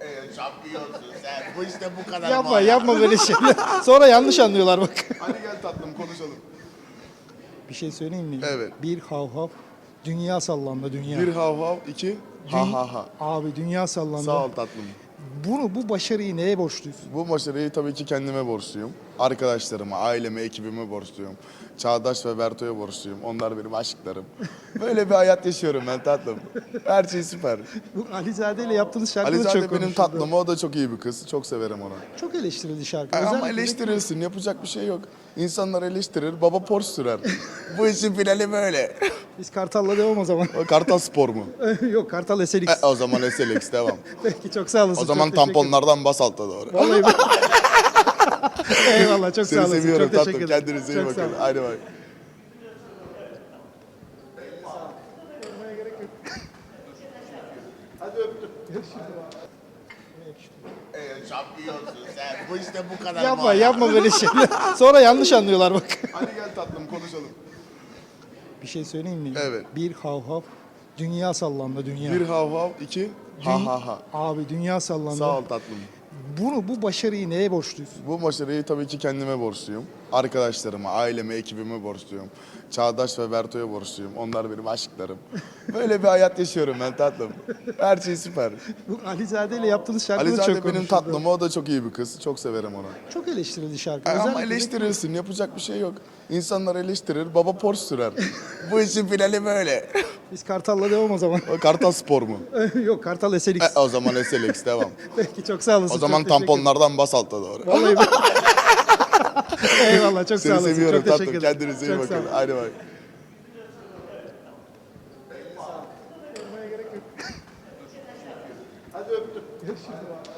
Evet, sen. Bu işte bu kadar. Yapma var. yapma böyle şeyler. Sonra yanlış anlıyorlar bak. Hadi gel tatlım konuşalım. Bir şey söyleyeyim mi? Evet. Bir hav hav. Dünya sallandı dünya. Bir hav hav, iki ha Dün- ha ha. Abi dünya sallandı. Sağ ol tatlım. Bunu bu başarıyı neye borçluyuz? Bu başarıyı tabii ki kendime borçluyum. Arkadaşlarıma, aileme, ekibime borçluyum. Çağdaş ve Berto'ya borçluyum. Onlar benim aşklarım. Böyle bir hayat yaşıyorum ben tatlım. Her şey süper. Bu Alizade ile yaptığınız şarkı da Alizade çok benim konuşuldu. tatlım. O da çok iyi bir kız. Çok severim onu. Çok eleştirildi şarkı. Ama Özellikle- eleştirirsin. Yapacak bir şey yok. İnsanlar eleştirir. Baba Porsche sürer. Bu işin finali böyle. Biz Kartal'la devam o zaman. O Kartal Spor mu? Yok Kartal SLX. E, o zaman SLX devam. Peki çok sağ olasın. O zaman teşekkür tamponlardan bas alta doğru. Vallahi ben... Eyvallah çok sağ Seni olasın. seviyorum çok teşekkür tatlım. ederim. Kendinize iyi Çok sağ bakın. olun. Hadi bay. Şampiyonsun sen. Bu işte bu kadar. Yapma var. yapma böyle şeyler. Sonra yanlış anlıyorlar bak. Hadi gel tatlım konuşalım. Bir şey söyleyeyim mi? Evet. Bir hav hav. Dünya sallandı dünya. Bir hav hav, iki ha ha ha. Abi dünya sallandı. Sağ ol tatlım. Bunu bu başarıyı neye borçluyuz? Bu başarıyı tabii ki kendime borçluyum. Arkadaşlarıma, aileme, ekibime borçluyum. Çağdaş ve Berto'ya borçluyum. Onlar benim aşklarım. Böyle bir hayat yaşıyorum ben tatlım. Her şey süper. Bu Alizade ile yaptığınız şarkı da çok Alizade benim konuşuldu. tatlım. O da çok iyi bir kız. Çok severim onu. Çok eleştirildi şarkı. Ama Özellikle- eleştirirsin. Yapacak bir şey yok. İnsanlar eleştirir. Baba Porsche sürer. Bu işin finali böyle. Biz Kartal'la devam o zaman. Kartal Spor mu? Yok Kartal SLX. E, o zaman SLX devam. Peki çok sağ olasın. O zaman çok tamponlardan bas alta doğru. Vallahi. Eyvallah çok sağ Seni olasın. seviyorum çok teşekkür tatlım. ederim. Kendinize iyi Çok sağ bakın. olun. Hadi bay.